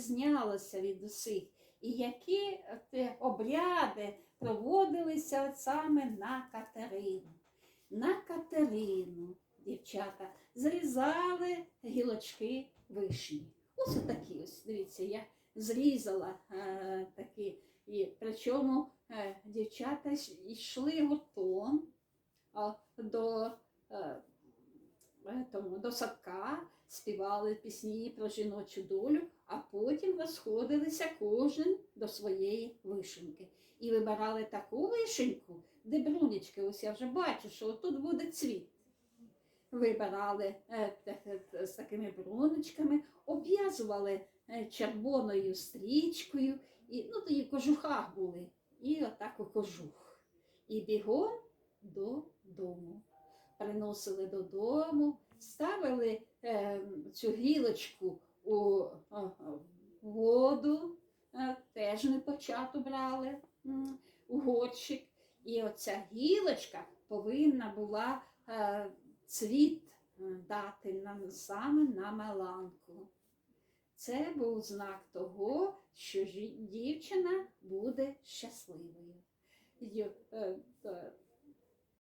відрізнялося від усіх, і які обряди проводилися саме на Катерину. На Катерину дівчата зрізали гілочки вишні. Ось такі ось, дивіться, я зрізала е, такі. І причому е, дівчата йшли гуртом а, до, е, е, тому, до садка, співали пісні про жіночу долю, а потім розходилися кожен до своєї вишеньки. І вибирали таку вишеньку, де брунечки, ось я вже бачу, що тут буде цвіт. Вибирали е, те- з такими бруночками, обв'язували е, червоною стрічкою, і, ну, тоді в кожухах були, і отак у кожух. І бігом додому. Приносили додому, ставили е, цю гілочку у воду, теж не почату брали м, у горщик. І оця гілочка повинна була е, цвіт е, дати нам саме на маланку. Це був знак того, що дівчина буде щасливою. Е,